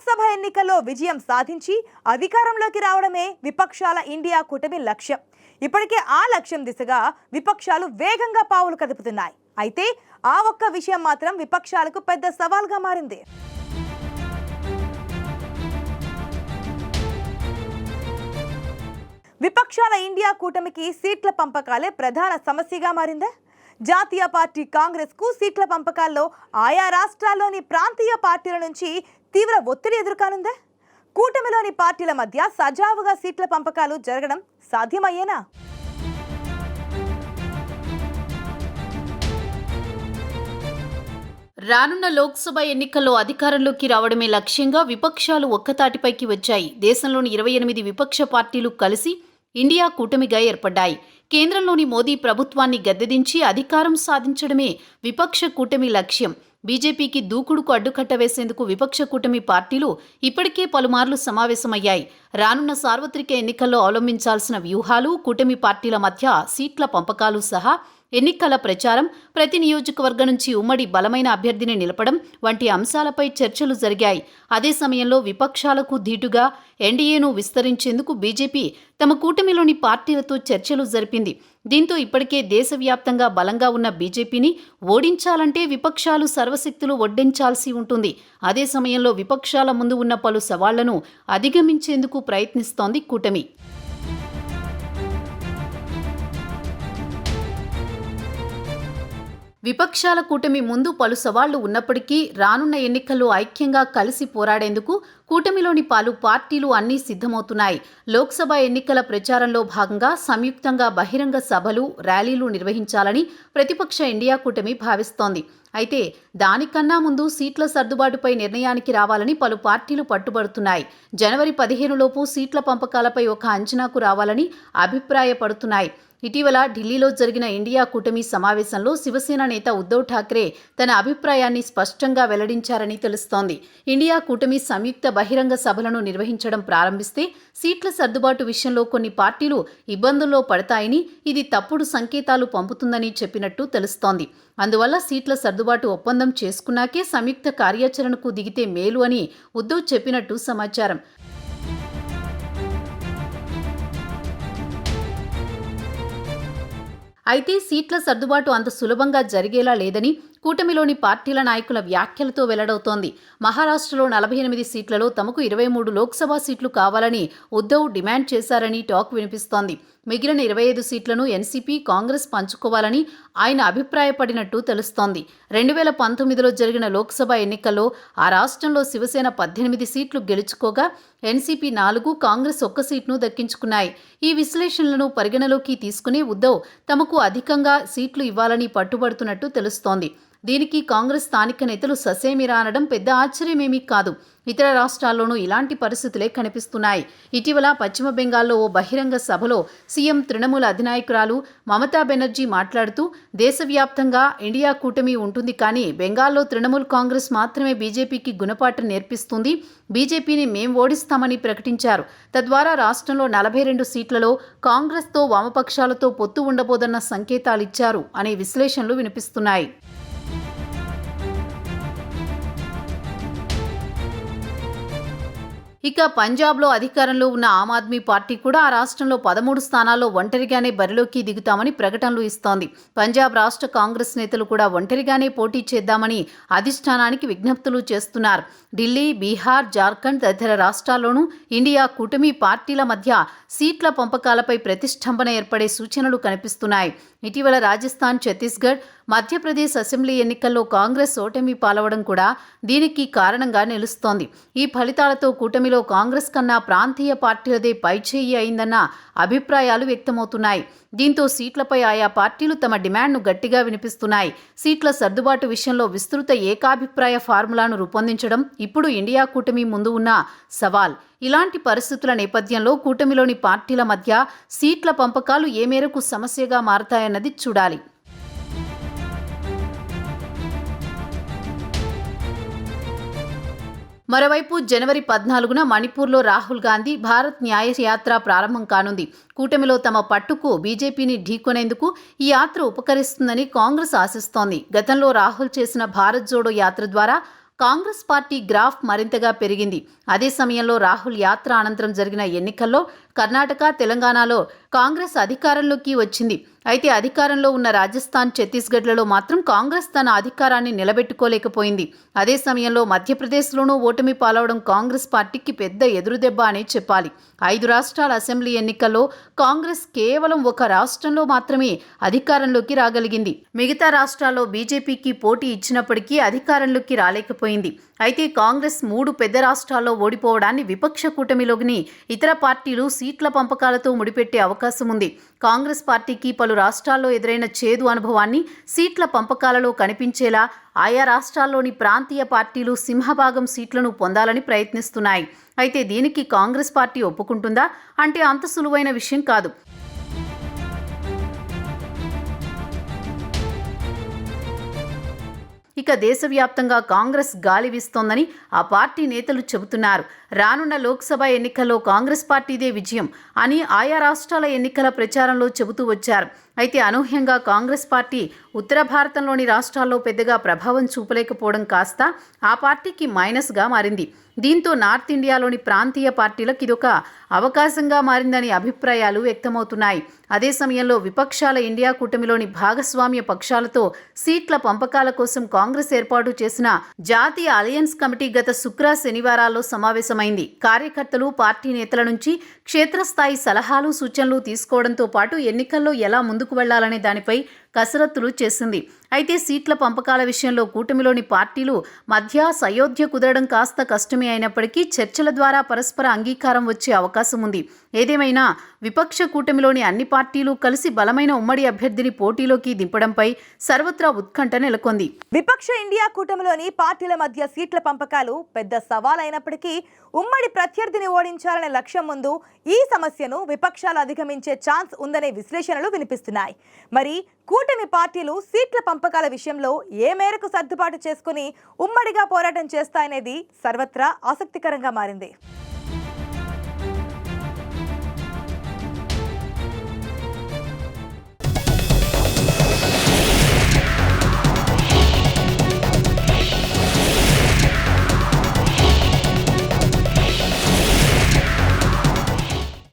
లోక్సభ ఎన్నికల్లో విజయం సాధించి అధికారంలోకి రావడమే విపక్షాల ఇండియా కూటమి లక్ష్యం. ఇప్పటికే ఆ లక్ష్యం దిశగా విపక్షాలు వేగంగా పావులు కదుపుతున్నాయి. అయితే ఆ ఒక్క విషయం మాత్రం విపక్షాలకు పెద్ద సవాల్గా మారింది. విపక్షాల ఇండియా కూటమికి సీట్ల పంపకాలే ప్రధాన సమస్యగా మారిందే. జాతీయ పార్టీ కాంగ్రెస్కు సీట్ల పంపకాల్లో ఆయా రాష్ట్రాల్లోని ప్రాంతీయ పార్టీల నుంచి తీవ్ర ఒత్తిడి ఎదుర్కానుందే? కూటమిలోని పార్టీల మధ్య సజావుగా సీట్ల పంపకాలు జరగడం సాధ్యమయ్యేనా? రానున్న లోక్సభ ఎన్నికల్లో అధికారంలోకి రావడమే లక్ష్యంగా విపక్షాలు ఒక్కతాటిపైకి వచ్చాయి. దేశంలోని ఇరవై ఎనిమిది విపక్ష పార్టీలు కలిసి ఇండియా కూటమిగా ఏర్పడ్డాయి. కేంద్రంలోని మోదీ ప్రభుత్వాన్ని గద్దెదించి అధికారం సాధించడమే విపక్ష కూటమి లక్ష్యం. బీజేపీకి దూకుడుకు అడ్డుకట్ట వేసేందుకు విపక్ష కూటమి పార్టీలు ఇప్పటికే పలుమార్లు సమావేశమయ్యాయి. రానున్న సార్వత్రిక ఎన్నికల్లో అవలంబించాల్సిన వ్యూహాలు కూటమి పార్టీల మధ్య సీట్ల పంపకాలు సహా ఎన్నికల ప్రచారం ప్రతి నియోజకవర్గం నుంచి ఉమ్మడి బలమైన అభ్యర్థిని నిలపడం వంటి అంశాలపై చర్చలు జరిగాయి. అదే సమయంలో విపక్షాలకు ధీటుగా ఎన్డీఏను విస్తరించేందుకు బీజేపీ తమ కూటమిలోని పార్టీలతో చర్చలు జరిపింది. దీంతో ఇప్పటికే దేశవ్యాప్తంగా బలంగా ఉన్న బీజేపీని ఓడించాలంటే విపక్షాలు సర్వశక్తులు ఒడ్డించాల్సి ఉంటుంది. అదే సమయంలో విపక్షాల ముందు ఉన్న పలు సవాళ్ళను అధిగమించేందుకు ప్రయత్నిస్తోంది కూటమి. విపక్షాల కూటమి ముందు పలు సవాళ్ళు ఉన్నప్పటికీ రానున్న ఎన్నికల్లో ఐక్యంగా కలిసి పోరాడేందుకు కూటమిలోని పలు పార్టీలు అన్నీ సిద్ధమవుతున్నాయి. లోక్సభ ఎన్నికల ప్రచారంలో భాగంగా సంయుక్తంగా బహిరంగ సభలు ర్యాలీలు నిర్వహించాలని ప్రతిపక్ష ఇండియా కూటమి భావిస్తోంది. అయితే దానికన్నా ముందు సీట్ల సర్దుబాటుపై నిర్ణయానికి రావాలని పలు పార్టీలు పట్టుబడుతున్నాయి. జనవరి పదిహేనులోపు సీట్ల పంపకాలపై ఒక అంచనాకు రావాలని అభిప్రాయపడుతున్నాయి. ఇటీవల ఢిల్లీలో జరిగిన ఇండియా కూటమి సమావేశంలో శివసేన నేత ఉద్దవ్ ఠాక్రే తన అభిప్రాయాన్ని స్పష్టంగా వెల్లడించారని తెలుస్తోంది. ఇండియా కూటమి సంయుక్త బహిరంగ సభలను నిర్వహించడం ప్రారంభిస్తే సీట్ల సర్దుబాటు విషయంలో కొన్ని పార్టీలు ఇబ్బందుల్లో పడతాయని ఇది తప్పుడు సంకేతాలు పంపుతుందని చెప్పినట్టు తెలుస్తోంది. అందువల్ల సీట్ల సర్దుబాటు ఒప్పందం చేసుకున్నాకే సంయుక్త కార్యాచరణకు దిగితే మేలు అని ఉద్దవ్ చెప్పినట్టు సమాచారం. అయితే సీట్ల సర్దుబాటు అంత సులభంగా జరిగేలా లేదని కూటమిలోని పార్టీల నాయకుల వ్యాఖ్యలతో వెల్లడవుతోంది. మహారాష్ట్రలో నలభై ఎనిమిది సీట్లలో తమకు ఇరవై మూడు లోక్సభ సీట్లు కావాలని ఉద్దవ్ డిమాండ్ చేశారని టాక్ వినిపిస్తోంది. మిగిలిన ఇరవై ఐదు సీట్లను ఎన్సీపీ కాంగ్రెస్ పంచుకోవాలని ఆయన అభిప్రాయపడినట్టు తెలుస్తోంది. రెండు వేల పంతొమ్మిదిలో జరిగిన లోక్సభ ఎన్నికల్లో ఆ రాష్ట్రంలో శివసేన పద్దెనిమిది సీట్లు గెలుచుకోగా ఎన్సీపీ నాలుగు కాంగ్రెస్ ఒక్క సీట్ను దక్కించుకున్నాయి. ఈ విశ్లేషణలను పరిగణలోకి తీసుకుని ఉద్దవ్ తమకు అధికంగా సీట్లు ఇవ్వాలని పట్టుబడుతున్నట్టు తెలుస్తోంది. దీనికి కాంగ్రెస్ స్థానిక నేతలు ససేమిరా అనడం పెద్ద ఆశ్చర్యమేమీ కాదు. ఇతర రాష్ట్రాల్లోనూ ఇలాంటి పరిస్థితులే కనిపిస్తున్నాయి. ఇటీవల పశ్చిమ బెంగాల్లో ఓ బహిరంగ సభలో సీఎం తృణమూల అధినాయకురాలు మమతా బెనర్జీ మాట్లాడుతూ దేశవ్యాప్తంగా ఇండియా కూటమి ఉంటుంది కానీ బెంగాల్లో తృణమూల్ కాంగ్రెస్ మాత్రమే బీజేపీకి గుణపాఠం నేర్పిస్తుంది. బీజేపీని మేం ఓడిస్తామని ప్రకటించారు. తద్వారా రాష్ట్రంలో నలభై రెండు సీట్లలో కాంగ్రెస్తో వామపక్షాలతో పొత్తు ఉండబోదన్న సంకేతాలిచ్చారు అనే విశ్లేషణలు వినిపిస్తున్నాయి. ఇక పంజాబ్లో అధికారంలో ఉన్న ఆమ్ ఆద్మీ పార్టీ కూడా ఆ రాష్ట్రంలో పదమూడు స్థానాల్లో ఒంటరిగానే బరిలోకి దిగుతామని ప్రకటనలు ఇస్తోంది. పంజాబ్ రాష్ట్ర కాంగ్రెస్ నేతలు కూడా ఒంటరిగానే పోటీ చేద్దామని అధిష్టానానికి విజ్ఞప్తులు చేస్తున్నారు. ఢిల్లీ బీహార్ జార్ఖండ్ తదితర రాష్ట్రాల్లోనూ ఇండియా కూటమి పార్టీల మధ్య సీట్ల పంపకాలపై ప్రతిష్టంభన ఏర్పడే సూచనలు కనిపిస్తున్నాయి. ఇటీవల రాజస్థాన్ ఛత్తీస్గఢ్ మధ్యప్రదేశ్ అసెంబ్లీ ఎన్నికల్లో కాంగ్రెస్ ఓటమి పాలవడం కూడా దీనికి కారణంగా నిలుస్తోంది. ఈ ఫలితాలతో కూటమి కూటమిలో కాంగ్రెస్ కన్నా ప్రాంతీయ పార్టీలదే పైచేయి అయిందన్న అభిప్రాయాలు వ్యక్తమవుతున్నాయి. దీంతో సీట్లపై ఆయా పార్టీలు తమ డిమాండ్ను గట్టిగా వినిపిస్తున్నాయి. సీట్ల సర్దుబాటు విషయంలో విస్తృత ఏకాభిప్రాయ ఫార్ములాను రూపొందించడం ఇప్పుడు ఇండియా కూటమి ముందు ఉన్న సవాల్. ఇలాంటి పరిస్థితుల నేపథ్యంలో కూటమిలోని పార్టీల మధ్య సీట్ల పంపకాలు ఏ మేరకు సమస్యగా మారతాయన్నది చూడాలి. మరోవైపు జనవరి పద్నాలుగున మణిపూర్లో రాహుల్ గాంధీ భారత్ న్యాయ యాత్ర ప్రారంభం కానుంది. కూటమిలో తమ పట్టుకు బీజేపీని ఢీకొనేందుకు ఈ యాత్ర ఉపకరిస్తుందని కాంగ్రెస్ ఆశిస్తోంది. గతంలో రాహుల్ చేసిన భారత్ జోడో యాత్ర ద్వారా కాంగ్రెస్ పార్టీ గ్రాఫ్ మరింతగా పెరిగింది. అదే సమయంలో రాహుల్ యాత్ర అనంతరం జరిగిన ఎన్నికల్లో కర్ణాటక తెలంగాణలో కాంగ్రెస్ అధికారంలోకి వచ్చింది. అయితే అధికారంలో ఉన్న రాజస్థాన్ ఛత్తీస్గఢ్లలో మాత్రం కాంగ్రెస్ తన అధికారాన్ని నిలబెట్టుకోలేకపోయింది. అదే సమయంలో మధ్యప్రదేశ్లోనూ ఓటమి పాలవడం కాంగ్రెస్ పార్టీకి పెద్ద ఎదురుదెబ్బ అనే చెప్పాలి. ఐదు రాష్ట్రాల అసెంబ్లీ ఎన్నికల్లో కాంగ్రెస్ కేవలం ఒక రాష్ట్రంలో మాత్రమే అధికారంలోకి రాగలిగింది. మిగతా రాష్ట్రాల్లో బీజేపీకి పోటీ ఇచ్చినప్పటికీ అధికారంలోకి రాలేకపోయింది. అయితే కాంగ్రెస్ మూడు పెద్ద రాష్ట్రాల్లో ఓడిపోవడాన్ని విపక్ష కూటమిలోని ఇతర పార్టీలు సీట్ల పంపకాలతో ముడిపెట్టే అవకాశం ఉంది కాంగ్రెస్ పార్టీకి పలు రాష్ట్రాల్లో ఎదురైన చేదు అనుభవాన్ని సీట్ల పంపకాలలో కనిపించేలా ఆయా రాష్ట్రాల్లోని ప్రాంతీయ పార్టీలు సింహభాగం సీట్లను పొందాలని ప్రయత్నిస్తున్నాయి. అయితే దీనికి కాంగ్రెస్ పార్టీ ఒప్పుకుంటుందా? అంటే అంత సులువైన విషయం కాదు. ఇక దేశవ్యాప్తంగా కాంగ్రెస్ గాలి వీస్తోందని ఆ పార్టీ నేతలు చెబుతున్నారు. రానున్న లోక్సభ ఎన్నికల్లో కాంగ్రెస్ పార్టీదే విజయం అని ఆయా రాష్ట్రాల ఎన్నికల ప్రచారంలో చెబుతూ వచ్చారు. అయితే అనూహ్యంగా కాంగ్రెస్ పార్టీ ఉత్తర భారతంలోని రాష్ట్రాల్లో పెద్దగా ప్రభావం చూపలేకపోవడం కాస్త ఆ పార్టీకి మైనస్గా మారింది. దీంతో నార్త్ ఇండియాలోని ప్రాంతీయ పార్టీలకు ఇదొక అవకాశంగా మారిందని అభిప్రాయాలు వ్యక్తమవుతున్నాయి. అదే సమయంలో విపక్షాల ఇండియా కూటమిలోని భాగస్వామ్య పక్షాలతో సీట్ల పంపకాల కోసం కాంగ్రెస్ ఏర్పాటు చేసిన జాతీయ అలయన్స్ కమిటీ గత శుక్ర శనివారాల్లో సమావేశమైంది కార్యకర్తలు పార్టీ నేతల నుంచి క్షేత్రస్థాయి సలహాలు సూచనలు తీసుకోవడంతో పాటు ఎన్నికల్లో ఎలా ముందుకు వెళ్ళాలనే దానిపై కసరత్తులు చేసింది. అయితే సీట్ల పంపకాల విషయంలో కూటమిలోని పార్టీలు మధ్య సయోధ్య కుదరడం కాస్త కష్టమే అయినప్పటికీ చర్చల ద్వారా పరస్పర అంగీకారం వచ్చే అవకాశం ఉంది. ఏదేమైనా విపక్ష కూటమిలోని అన్ని పార్టీలు కలిసి బలమైన ఉమ్మడి అభ్యర్థిని పోటీలోకి దింపడంపై సర్వత్రా ఉత్కంఠ నెలకొంది. విపక్ష ఇండియా కూటమిలోని పార్టీల మధ్య సీట్ల పంపకాలు పెద్ద సవాల్ అయినప్పటికీ ఉమ్మడి ప్రత్యర్థిని ఓడించాలనే లక్ష్యం ముందు ఈ సమస్యను విపక్షాలు అధిగమించే ఛాన్స్ ఉందనే విశ్లేషణలు వినిపిస్తున్నాయి. మరి కూటమి పార్టీలు సీట్ల పంపకాల విషయంలో ఏ మేరకు సర్దుబాటు చేసుకుని ఉమ్మడిగా పోరాటం చేస్తాయనేది సర్వత్రా ఆసక్తికరంగా మారింది.